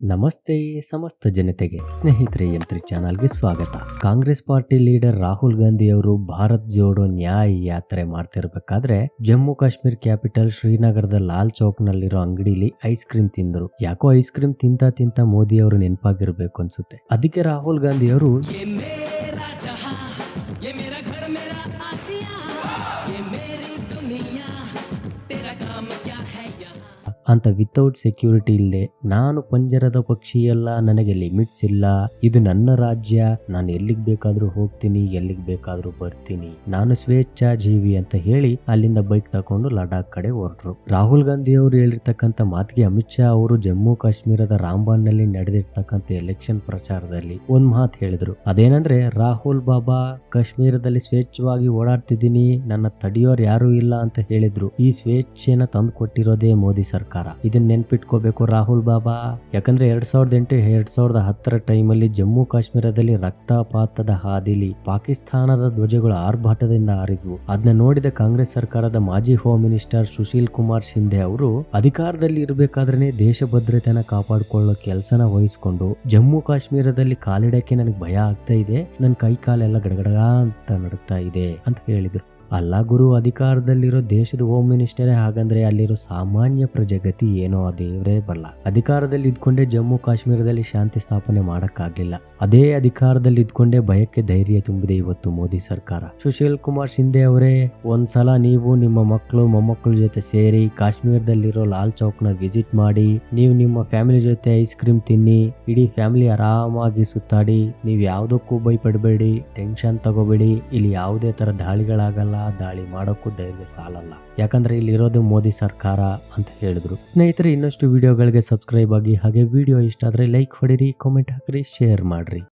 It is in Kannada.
ನಮಸ್ತೆ ಸಮಸ್ತ ಜನತೆಗೆ ಸ್ನೇಹಿತರೆ ಎಂತ್ರಿ ಚಾನಲ್ಗೆ ಸ್ವಾಗತ. ಕಾಂಗ್ರೆಸ್ ಪಾರ್ಟಿ ಲೀಡರ್ ರಾಹುಲ್ ಗಾಂಧಿ ಅವರು ಭಾರತ್ ಜೋಡೋ ನ್ಯಾಯ ಯಾತ್ರೆ ಮಾಡ್ತಿರ್ಬೇಕಾದ್ರೆ ಜಮ್ಮು ಕಾಶ್ಮೀರ್ ಕ್ಯಾಪಿಟಲ್ ಶ್ರೀನಗರದ ಲಾಲ್ ಚೌಕ್ ನಲ್ಲಿರೋ ಅಂಗಡಿಲಿ ಐಸ್ ಕ್ರೀಮ್ ತಿಂದರು. ಯಾಕೋ ಐಸ್ ಕ್ರೀಮ್ ತಿಂತ ತಿಂತ ಮೋದಿ ಅವರು ನೆನಪಾಗಿರ್ಬೇಕು ಅನ್ಸುತ್ತೆ. ಅದಕ್ಕೆ ರಾಹುಲ್ ಗಾಂಧಿ ಅವರು ಅಂತ ವಿತೌಟ್ ಸೆಕ್ಯೂರಿಟಿ ಇಲ್ಲದೆ ನಾನು ಪಂಜರದ ಪಕ್ಷಿಯಲ್ಲ ನನಗೆ ಲಿಮಿಟ್ಸ್ ಇಲ್ಲ. ಇದು ನನ್ನ ರಾಜ್ಯ. ನಾನು ಎಲ್ಲಿಗೆ ಬೇಕಾದ್ರೂ ಹೋಗ್ತೀನಿ, ಎಲ್ಲಿಗೆ ಬೇಕಾದ್ರೂ ಬರ್ತೀನಿ. ನಾನು ಸ್ವೇಚ್ಛಾ ಜೀವಿ ಅಂತ ಹೇಳಿ ಅಲ್ಲಿಂದ ಬೈಕ್ ತಕೊಂಡು ಲಡಾಖ್ ಕಡೆ ಹೊರಟ್ರು. ರಾಹುಲ್ ಗಾಂಧಿ ಅವರು ಹೇಳಿರ್ತಕ್ಕಂಥ ಮಾತಿಗೆ ಅಮಿತ್ ಶಾ ಅವರು ಜಮ್ಮು ಕಾಶ್ಮೀರದ ರಾಮ್ಬಾನ್ನಲ್ಲಿ ನಡೆದಿರ್ತಕ್ಕಂಥ ಎಲೆಕ್ಷನ್ ಪ್ರಚಾರದಲ್ಲಿ ಒಂದ್ ಮಾತು ಹೇಳಿದ್ರು. ಅದೇನಂದ್ರೆ, ರಾಹುಲ್ ಬಾಬಾ, ಕಾಶ್ಮೀರದಲ್ಲಿ ಸ್ವೇಚ್ಛವಾಗಿ ಓಡಾಡ್ತಿದ್ದೀನಿ. ನನ್ನ ತಡೆಯೋರು ಯಾರು ಇಲ್ಲ ಅಂತ ಹೇಳಿದ್ರು. ಈ ಸ್ವೇಚ್ಛೆನ ತಂದು ಕೊಟ್ಟಿರೋದೇ ಮೋದಿ ಸರ್ಕಾರ. ಇದನ್ನ ನೆನ್ಪಿಟ್ಕೋಬೇಕು ರಾಹುಲ್ ಬಾಬಾ. ಯಾಕಂದ್ರೆ ಎರಡ್ ಸಾವಿರದ ಎಂಟು, ಎರಡ್ ಸಾವಿರದ ಹತ್ತರ ಟೈಮಲ್ಲಿ ಜಮ್ಮು ಕಾಶ್ಮೀರದಲ್ಲಿ ರಕ್ತಪಾತದ ಹಾದಿಲಿ ಪಾಕಿಸ್ತಾನದ ಧ್ವಜಗಳು ಆರ್ಭಾಟದಿಂದ ಹಾರಿದ್ವು ಅದನ್ನ ನೋಡಿದ ಕಾಂಗ್ರೆಸ್ ಸರ್ಕಾರದ ಮಾಜಿ ಹೋಮ್ ಮಿನಿಸ್ಟರ್ ಸುಶೀಲ್ ಕುಮಾರ್ ಶಿಂದೆ ಅವರು, ಅಧಿಕಾರದಲ್ಲಿ ಇರಬೇಕಾದ್ರೆ ದೇಶ ಭದ್ರತೆನ ಕಾಪಾಡಿಕೊಳ್ಳೋ ಕೆಲಸನ ವಹಿಸಿಕೊಂಡು, ಜಮ್ಮು ಕಾಶ್ಮೀರದಲ್ಲಿ ಕಾಲಿಡಕ್ಕೆ ನನಗೆ ಭಯ ಆಗ್ತಾ ಇದೆ ನನ್ನ ಕೈ ಕಾಲೆಲ್ಲ ಗಡಗಡ ಅಂತ ನಡುತ್ತಾ ಇದೆ ಅಂತ ಹೇಳಿದ್ರು. ಅಲ್ಲ ಗುರು, ಅಧಿಕಾರದಲ್ಲಿರೋ ದೇಶದ ಹೋಮ್ ಮಿನಿಸ್ಟರೇ ಹಾಗಂದ್ರೆ ಅಲ್ಲಿರೋ ಸಾಮಾನ್ಯ ಪ್ರಜೆಗತಿ ಏನೋ ಆ ದೇವರೇ ಬಲ್ಲ. ಅಧಿಕಾರದಲ್ಲಿ ಇದ್ಕೊಂಡೇ ಜಮ್ಮು ಕಾಶ್ಮೀರದಲ್ಲಿ ಶಾಂತಿ ಸ್ಥಾಪನೆ ಮಾಡಕ್ಕಾಗ್ಲಿಲ್ಲ. ಅದೇ ಅಧಿಕಾರದಲ್ಲಿ ಇದ್ಕೊಂಡೇ ಭಯಕ್ಕೆ ಧೈರ್ಯ ತುಂಬಿದೆ ಇವತ್ತು ಮೋದಿ ಸರ್ಕಾರ. ಸುಶೀಲ್ ಕುಮಾರ್ ಶಿಂದೆ ಅವರೇ, ಒಂದ್ಸಲ ನೀವು ನಿಮ್ಮ ಮಕ್ಕಳು ಮೊಮ್ಮಕ್ಕಳ ಜೊತೆ ಸೇರಿ ಕಾಶ್ಮೀರದಲ್ಲಿರೋ ಲಾಲ್ ಚೌಕ್ನ ವಿಸಿಟ್ ಮಾಡಿ, ನೀವು ನಿಮ್ಮ ಫ್ಯಾಮಿಲಿ ಜೊತೆ ಐಸ್ ಕ್ರೀಮ್ ತಿನ್ನಿ, ಇಡೀ ಫ್ಯಾಮಿಲಿ ಆರಾಮಾಗಿ ಸುತ್ತಾಡಿ, ನೀವು ಯಾವುದಕ್ಕೂ ಭಯಪಡಬೇಡಿ ಟೆನ್ಷನ್ ತಗೋಬೇಡಿ, ಇಲ್ಲಿ ಯಾವುದೇ ತರ ದಾಳಿಗಳಾಗಲ್ಲ. ದಾಳಿ ಮಾಡೋಕ್ಕೂ ಧೈರ್ಯ ಸಾಲಲ್ಲ. ಯಾಕಂದ್ರೆ ಇಲ್ಲಿರೋದು ಮೋದಿ ಸರ್ಕಾರ ಅಂತ ಹೇಳಿದ್ರು. ಸ್ನೇಹಿತರೆ, ಇನ್ನಷ್ಟು ವಿಡಿಯೋಗಳಿಗೆ ಸಬ್ಸ್ಕ್ರೈಬ್ ಆಗಿ ಹಾಗೆ ವಿಡಿಯೋ ಇಷ್ಟ ಆದ್ರೆ ಲೈಕ್ ಹೊಡಿರಿ ಕಾಮೆಂಟ್ ಹಾಕ್ರಿ ಶೇರ್ ಮಾಡ್ರಿ.